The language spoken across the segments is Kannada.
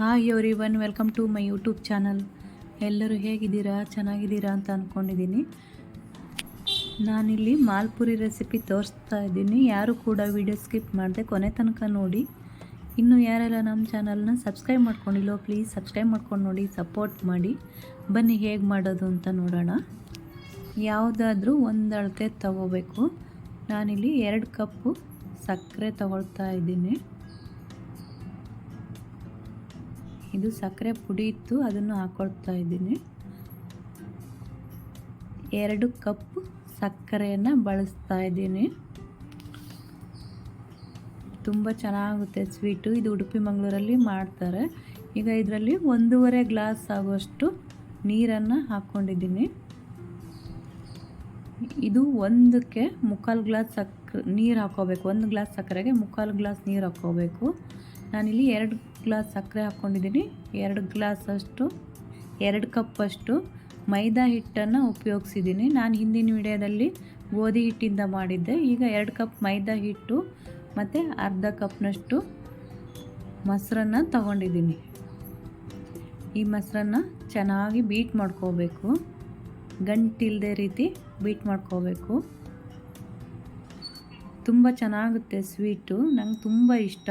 Hi everyone welcome to my YouTube channel. ಎಲ್ಲರೂ ಹೇಗಿದ್ದೀರಾ? ಚೆನ್ನಾಗಿದ್ದೀರಾ ಅಂತ ಅಂದ್ಕೊಂಡಿದ್ದೀನಿ ನಾನಿಲ್ಲಿ ಮಾಲ್ಪುರಿ ರೆಸಿಪಿ ತೋರಿಸ್ತಾ ಇದ್ದೀನಿ. ಯಾರು ಕೂಡ ವಿಡಿಯೋ ಸ್ಕಿಪ್ ಮಾಡಿದೆ ಕೊನೆ ತನಕ ನೋಡಿ. ಇನ್ನು ಯಾರೆಲ್ಲ ನಮ್ಮ ಚಾನಲ್ನ ಸಬ್ಸ್ಕ್ರೈಬ್ ಮಾಡ್ಕೊಂಡಿಲ್ಲೋ, ಪ್ಲೀಸ್ ಸಬ್ಸ್ಕ್ರೈಬ್ ಮಾಡ್ಕೊಂಡು ನೋಡಿ, ಸಪೋರ್ಟ್ ಮಾಡಿ. ಬನ್ನಿ, ಹೇಗೆ ಮಾಡೋದು ಅಂತ ನೋಡೋಣ. ಯಾವುದಾದ್ರೂ ಒಂದು ಅಳತೆ ತಗೋಬೇಕು. ನಾನಿಲ್ಲಿ ಎರಡು ಕಪ್ಪು ಸಕ್ಕರೆ ತಗೊಳ್ತಾ ಇದ್ದೀನಿ. ಇದು ಸಕ್ಕರೆ ಪುಡಿ ಇತ್ತು, ಅದನ್ನು ಹಾಕೊಳ್ತಾ ಇದ್ದೀನಿ. ಎರಡು ಕಪ್ ಸಕ್ಕರೆಯನ್ನು ಬಳಸ್ತಾ ಇದ್ದೀನಿ. ತುಂಬ ಚೆನ್ನಾಗುತ್ತೆ ಸ್ವೀಟು, ಇದು ಉಡುಪಿ ಮಂಗಳೂರಲ್ಲಿ ಮಾಡ್ತಾರೆ. ಈಗ ಇದರಲ್ಲಿ ಒಂದೂವರೆ ಗ್ಲಾಸ್ ಆಗುವಷ್ಟು ನೀರನ್ನು ಹಾಕ್ಕೊಂಡಿದ್ದೀನಿ. ಇದು ಒಂದಕ್ಕೆ ಮುಕ್ಕಾಲು ಗ್ಲಾಸ್ ಸಕ್ಕರೆ ನೀರು ಹಾಕ್ಕೋಬೇಕು. ಒಂದು ಗ್ಲಾಸ್ ಸಕ್ಕರೆಗೆ ಮುಕ್ಕಾಲು ಗ್ಲಾಸ್ ನೀರು ಹಾಕ್ಕೋಬೇಕು. ನಾನಿಲ್ಲಿ ಎರಡು ಗ್ಲಾಸ್ ಸಕ್ಕರೆ ಹಾಕ್ಕೊಂಡಿದ್ದೀನಿ. ಎರಡು ಗ್ಲಾಸ್ ಅಷ್ಟು, ಎರಡು ಕಪ್ಪಷ್ಟು ಮೈದಾ ಹಿಟ್ಟನ್ನು ಉಪಯೋಗಿಸಿದ್ದೀನಿ. ನಾನು ಹಿಂದಿನ ವಿಡಿಯೋದಲ್ಲಿ ಗೋಧಿ ಹಿಟ್ಟಿಂದ ಮಾಡಿದ್ದೆ. ಈಗ ಎರಡು ಕಪ್ ಮೈದಾ ಹಿಟ್ಟು ಮತ್ತು ಅರ್ಧ ಕಪ್ನಷ್ಟು ಮೊಸರನ್ನು ತಗೊಂಡಿದ್ದೀನಿ. ಈ ಮೊಸರನ್ನು ಚೆನ್ನಾಗಿ ಬೀಟ್ ಮಾಡ್ಕೋಬೇಕು. ಗಂಟಿಲ್ಲದೆ ರೀತಿ ಬೀಟ್ ಮಾಡ್ಕೋಬೇಕು. ತುಂಬ ಚೆನ್ನಾಗುತ್ತೆ ಸ್ವೀಟು. ನಂಗೆ ತುಂಬ ಇಷ್ಟ.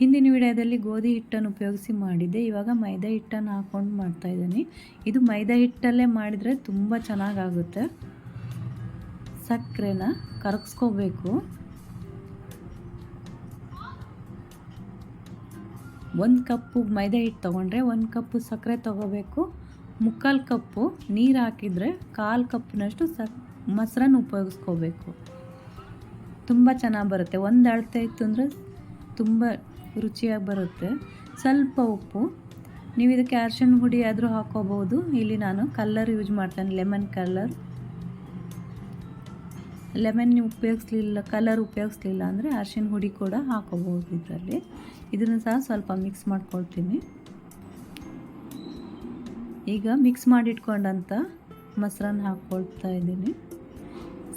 ಹಿಂದಿನ ವಿಡಿಯೋದಲ್ಲಿ ಗೋಧಿ ಹಿಟ್ಟನ್ನು ಉಪಯೋಗಿಸಿ ಮಾಡಿದ್ದೆ. ಇವಾಗ ಮೈದಾ ಹಿಟ್ಟನ್ನು ಹಾಕ್ಕೊಂಡು ಮಾಡ್ತಾಯಿದ್ದೀನಿ ಇದು ಮೈದಾ ಹಿಟ್ಟಲ್ಲೇ ಮಾಡಿದರೆ ತುಂಬ ಚೆನ್ನಾಗಾಗುತ್ತೆ. ಸಕ್ಕರೆನ ಕರಗಿಸ್ಕೋಬೇಕು. ಒಂದು ಕಪ್ಪು ಮೈದಾ ಹಿಟ್ಟು ತೊಗೊಂಡ್ರೆ ಒಂದು ಕಪ್ಪು ಸಕ್ಕರೆ ತೊಗೋಬೇಕು. ಮುಕ್ಕಾಲು ಕಪ್ಪು ನೀರು ಹಾಕಿದರೆ ಕಾಲು ಕಪ್ನಷ್ಟು ಸಕ್, ಮೊಸರನ್ನು ಉಪಯೋಗಿಸ್ಕೋಬೇಕು. ತುಂಬ ಚೆನ್ನಾಗಿ ಬರುತ್ತೆ. ಒಂದು ಅಳತೆ ಇತ್ತು ಅಂದರೆ ತುಂಬ ರುಚಿಯಾಗಿ ಬರುತ್ತೆ. ಸ್ವಲ್ಪ ಉಪ್ಪು. ನೀವು ಇದಕ್ಕೆ ಅರ್ಶಿನ ಹುಡಿ ಆದರೂ ಹಾಕೋಬೋದು ಇಲ್ಲಿ ನಾನು ಕಲ್ಲರ್ ಯೂಸ್ ಮಾಡ್ತೇನೆ, ಲೆಮನ್ ಕಲ್ಲರ್. ಲೆಮನ್ ನೀವು ಉಪಯೋಗಿಸ್ಲಿಲ್ಲ, ಕಲರ್ ಉಪಯೋಗಿಸ್ಲಿಲ್ಲ ಅಂದರೆ ಅರ್ಶಿನ ಹುಡಿ ಕೂಡ ಹಾಕೋಬೋದು ಇದರಲ್ಲಿ. ಇದನ್ನು ಸಹ ಸ್ವಲ್ಪ ಮಿಕ್ಸ್ ಮಾಡ್ಕೊಳ್ತೀನಿ. ಈಗ ಮಿಕ್ಸ್ ಮಾಡಿಟ್ಕೊಂಡಂಥ ಮೊಸರನ್ನ ಹಾಕ್ಕೊಳ್ತಾ ಇದ್ದೀನಿ.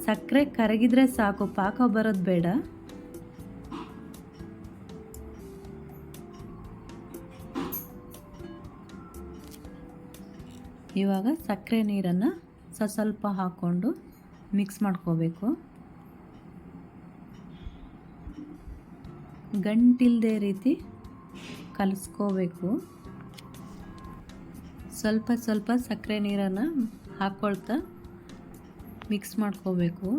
ಸಕ್ಕರೆ ಕರಗಿದ್ರೆ ಸಾಕು, ಪಾಕ ಬರೋದು ಬೇಡ. ಇವಾಗ ಸಕ್ಕರೆ ನೀರನ್ನು ಸ, ಸ್ವಲ್ಪ ಹಾಕ್ಕೊಂಡು ಮಿಕ್ಸ್ ಮಾಡ್ಕೋಬೇಕು. ಗಂಟಿಲ್ಲದೆ ರೀತಿ ಕಲಸ್ಕೋಬೇಕು. ಸ್ವಲ್ಪ ಸ್ವಲ್ಪ ಸಕ್ಕರೆ ನೀರನ್ನು ಹಾಕ್ಕೊಳ್ತಾ ಮಿಕ್ಸ್ ಮಾಡ್ಕೋಬೇಕು.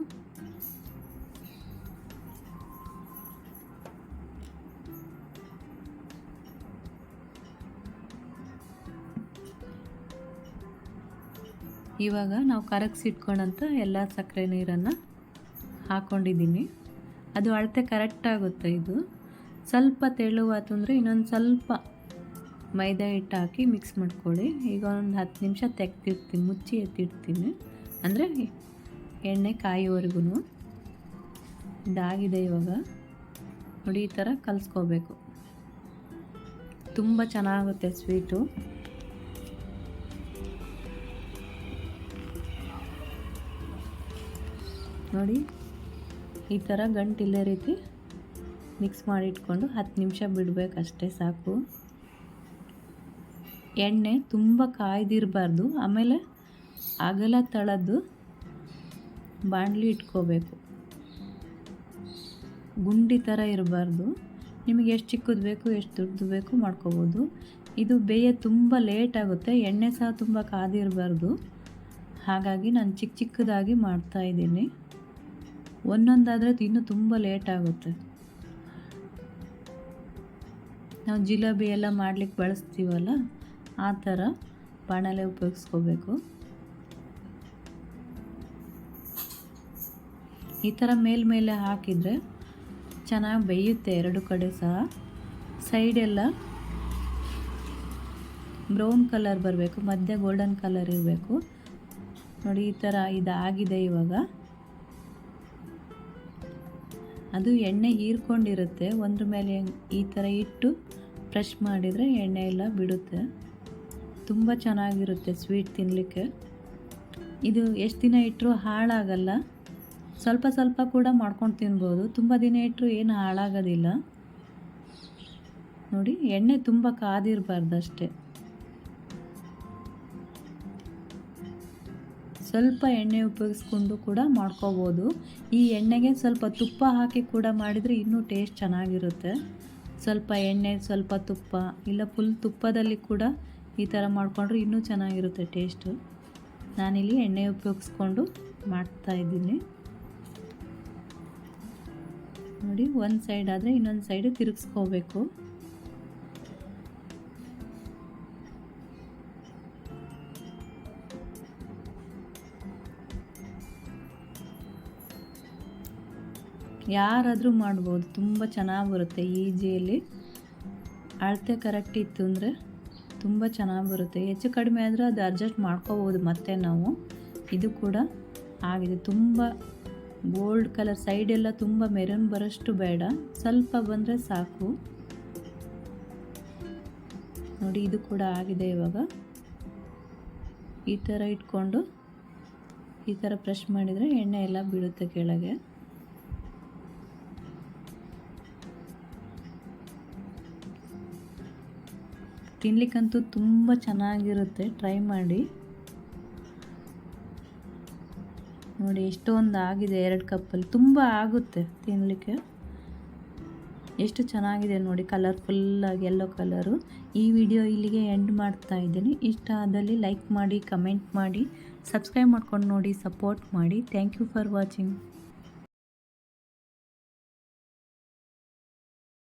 ಇವಾಗ ನಾವು ಕರಗಿಸಿಟ್ಕೊಂಡಂಥ ಎಲ್ಲ ಸಕ್ಕರೆ ನೀರನ್ನು ಹಾಕ್ಕೊಂಡಿದ್ದೀನಿ ಅದು ಅಳತೆ ಕರೆಕ್ಟ್ ಆಗುತ್ತೆ ಇದು. ಸ್ವಲ್ಪ ತೆಳುವಾತು ಅಂದರೆ ಇನ್ನೊಂದು ಸ್ವಲ್ಪ ಮೈದಾ ಹಿಟ್ಟು ಹಾಕಿ ಮಿಕ್ಸ್ ಮಾಡ್ಕೊಳ್ಳಿ. ಈಗ ಒಂದು ಹತ್ತು ನಿಮಿಷ ತೆಗ್ದಿರ್ತೀನಿ, ಮುಚ್ಚಿ ಎತ್ತಿಡ್ತೀನಿ. ಅಂದರೆ ಎಣ್ಣೆ ಕಾಯಿವರೆಗೂ ಇದಾಗಿದೆ ಇವಾಗ. ನೋಡಿ ಈ ಥರ ಕಲಿಸ್ಕೋಬೇಕು. ತುಂಬ ಚೆನ್ನಾಗುತ್ತೆ ಸ್ವೀಟು ನೋಡಿ. ಈ ಥರ ಗಂಟಿಲ್ಲೇ ರೀತಿ ಮಿಕ್ಸ್ ಮಾಡಿ ಇಟ್ಕೊಂಡು ಹತ್ತು ನಿಮಿಷ ಬಿಡಬೇಕಷ್ಟೇ ಸಾಕು. ಎಣ್ಣೆ ತುಂಬ ಕಾಯ್ದಿರಬಾರ್ದು. ಆಮೇಲೆ ಅಗಲ ತಳದ್ದು ಬಾಣಲಿ ಇಟ್ಕೋಬೇಕು. ಗುಂಡಿ ಥರ ಇರಬಾರ್ದು. ನಿಮಗೆ ಎಷ್ಟು ಚಿಕ್ಕದು ಬೇಕು, ಎಷ್ಟು ದೊಡ್ಡದು ಬೇಕು ಮಾಡ್ಕೋಬೋದು. ಇದು ಬೇಯ ತುಂಬ ಲೇಟ್ ಆಗುತ್ತೆ. ಎಣ್ಣೆ ಸಹ ತುಂಬ ಕಾದಿರಬಾರ್ದು. ಹಾಗಾಗಿ ನಾನು ಚಿಕ್ಕ ಚಿಕ್ಕದಾಗಿ ಮಾಡ್ತಾಯಿದ್ದೀನಿ ಒಂದೊಂದಾದರೆ ಇನ್ನೂ ತುಂಬ ಲೇಟ್ ಆಗುತ್ತೆ. ನಾವು ಜಿಲೇಬಿ ಎಲ್ಲ ಮಾಡ್ಲಿಕ್ಕೆ ಬಳಸ್ತೀವಲ್ಲ, ಆ ಥರ ಬಾಣಲೆ ಉಪಯೋಗಿಸ್ಕೋಬೇಕು. ಈ ಥರ ಮೇಲ್ಮೇಲೆ ಹಾಕಿದರೆ ಚೆನ್ನಾಗಿ ಬೇಯುತ್ತೆ ಎರಡು ಕಡೆ ಸಹ. ಸೈಡೆಲ್ಲ ಬ್ರೌನ್ ಕಲರ್ ಬರಬೇಕು, ಮಧ್ಯೆ ಗೋಲ್ಡನ್ ಕಲರ್ ಇರಬೇಕು. ನೋಡಿ ಈ ಥರ ಇದಾಗಿದೆ ಇವಾಗ. ಅದು ಎಣ್ಣೆ ಹೀರ್ಕೊಂಡಿರುತ್ತೆ. ಒಂದ್ರ ಮೇಲೆ ಈ ಥರ ಇಟ್ಟು ಫ್ರೆಶ್ ಮಾಡಿದರೆ ಎಣ್ಣೆ ಎಲ್ಲ ಬಿಡುತ್ತೆ. ತುಂಬ ಚೆನ್ನಾಗಿರುತ್ತೆ ಸ್ವೀಟ್ ತಿನ್ನಲಿಕ್ಕೆ ಇದು ಎಷ್ಟು ದಿನ ಇಟ್ಟರೂ ಹಾಳಾಗಲ್ಲ. ಸ್ವಲ್ಪ ಸ್ವಲ್ಪ ಕೂಡ ಮಾಡ್ಕೊಂಡು ತಿನ್ಬೋದು. ತುಂಬ ದಿನ ಇಟ್ಟರು ಏನು ಹಾಳಾಗೋದಿಲ್ಲ. ನೋಡಿ, ಎಣ್ಣೆ ತುಂಬ ಕಾದಿರಬಾರ್ದು ಅಷ್ಟೇ. ಸ್ವಲ್ಪ ಎಣ್ಣೆ ಉಪಯೋಗಿಸ್ಕೊಂಡು ಕೂಡ ಮಾಡ್ಕೋಬೋದು. ಈ ಎಣ್ಣೆಗೆ ಸ್ವಲ್ಪ ತುಪ್ಪ ಹಾಕಿ ಕೂಡ ಮಾಡಿದರೆ ಇನ್ನೂ ಟೇಸ್ಟ್ ಚೆನ್ನಾಗಿರುತ್ತೆ. ಸ್ವಲ್ಪ ಎಣ್ಣೆ, ಸ್ವಲ್ಪ ತುಪ್ಪ, ಇಲ್ಲ ಫುಲ್ ತುಪ್ಪದಲ್ಲಿ ಕೂಡ ಈ ಥರ ಮಾಡಿಕೊಂಡ್ರೆ ಇನ್ನೂ ಚೆನ್ನಾಗಿರುತ್ತೆ ಟೇಸ್ಟು. ನಾನಿಲ್ಲಿ ಎಣ್ಣೆ ಉಪಯೋಗಿಸ್ಕೊಂಡು ಮಾಡ್ತಾ ಇದ್ದೀನಿ. ನೋಡಿ, ಒಂದು ಸೈಡ್ ಆದರೆ ಇನ್ನೊಂದು ಸೈಡು ತಿರುಗಿಸ್ಕೋಬೇಕು. ಯಾರಾದರೂ ಮಾಡ್ಬೋದು. ತುಂಬ ಚೆನ್ನಾಗಿ ಬರುತ್ತೆ ಈಜಿಯಲ್ಲಿ ಅಳತೆ ಕರೆಕ್ಟ್ ಇತ್ತು ಅಂದರೆ ತುಂಬ ಚೆನ್ನಾಗಿ ಬರುತ್ತೆ ಹೆಚ್ಚು ಕಡಿಮೆ ಆದರೆ ಅದು ಅಡ್ಜಸ್ಟ್ ಮಾಡ್ಕೋಬೋದು ಮತ್ತೆ ನಾವು. ಇದು ಕೂಡ ಆಗಿದೆ. ತುಂಬ ಗೋಲ್ಡ್ ಕಲರ್ ಸೈಡೆಲ್ಲ ತುಂಬ ಮೆರೂನ್ ಬರೋಷ್ಟು ಬೇಡ. ಸ್ವಲ್ಪ ಬಂದರೆ ಸಾಕು. ನೋಡಿ, ಇದು ಕೂಡ ಆಗಿದೆ ಇವಾಗ. ಈ ಥರ ಇಟ್ಕೊಂಡು ಈ ಥರ ಪ್ರೆಶ್ ಮಾಡಿದರೆ ಎಣ್ಣೆ ಎಲ್ಲ ಬೀಳುತ್ತೆ ಕೆಳಗೆ. ತಿನ್ಲಿಕ್ಕಂತೂ ತುಂಬ ಚೆನ್ನಾಗಿರುತ್ತೆ. ಟ್ರೈ ಮಾಡಿ. ನೋಡಿ, ಎಷ್ಟೊಂದು ಆಗಿದೆ ಎರಡು ಕಪ್ಪಲ್ಲಿ. ತುಂಬ ಆಗುತ್ತೆ ತಿನ್ನಲಿಕ್ಕೆ ಎಷ್ಟು ಚೆನ್ನಾಗಿದೆ ನೋಡಿ ಕಲರ್ಫುಲ್ಲಾಗಿ ಎಲ್ಲೋ ಕಲರು ಈ ವಿಡಿಯೋ ಇಲ್ಲಿಗೆ ಎಂಡ್ ಮಾಡ್ತಾ ಇದ್ದೀನಿ. ಇಷ್ಟ ಆದಲ್ಲಿ ಲೈಕ್ ಮಾಡಿ ಕಮೆಂಟ್ ಮಾಡಿ ಸಬ್ಸ್ಕ್ರೈಬ್ ಮಾಡ್ಕೊಂಡು ನೋಡಿ ಸಪೋರ್ಟ್ ಮಾಡಿ. Thank you for watching